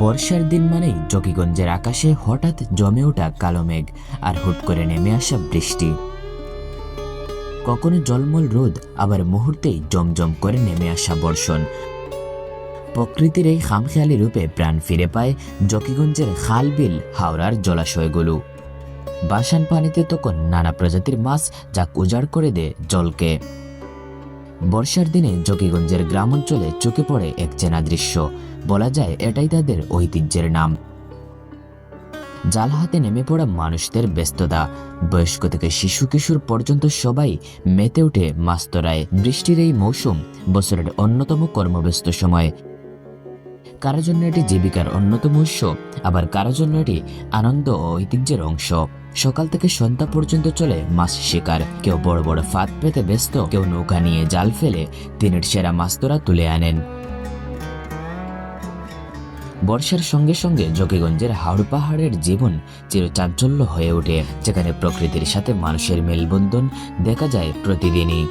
বর্ষার দিন মানেই জকিগঞ্জের আকাশে হঠাৎ জমে ওঠা কালো মেঘ আর হুট করে নেমে আসা বৃষ্টি। কখনো জলমল রোদ, আবার মুহূর্তেই জমজম করে নেমে আসা বর্ষণ। প্রকৃতির এই খামখেয়ালি রূপে প্রাণ ফিরে পায় জকিগঞ্জের খাল বিল হাওড়ার জলাশয়গুলো। বাসান পানিতে তখন নানা প্রজাতির মাছ যা উজাড় করে দেয় জলকে। বর্ষার দিনে জকিগঞ্জের গ্রাম অঞ্চলে চোখে পড়ে এক চেনা দৃশ্য। বলা যায় এটাই তাদের ঐতিহ্যের নাম। জাল হাতে নেমে পড়া মানুষদের ব্যস্ততা, বয়স্ক থেকে শিশু কিশোর পর্যন্ত সবাই মেতে ওঠে মাস্তরায়। বৃষ্টির এই মৌসুম বছরের অন্যতম কর্মব্যস্ত সময়। কারও জন্য এটি জীবিকার অন্যতম উৎস, আবার কারও জন্য এটি আনন্দ ও ঐতিহ্যের অংশ। সকাল থেকে সন্ধ্যা পর্যন্ত চলে মাছ শিকার। কেউ বড় বড় ফাঁদ পেতে ব্যস্ত, কেউ নৌকা নিয়ে জাল ফেলে দিনের সেরা মাস্তরা তুলে আনেন। বর্ষার সঙ্গে সঙ্গে যোগীগঞ্জের হাওড় পাহাড়ের জীবন চিরচাঞ্চল্য হয়ে ওঠে, যেখানে প্রকৃতির সাথে মানুষের মেলবন্ধন দেখা যায় প্রতিদিনই।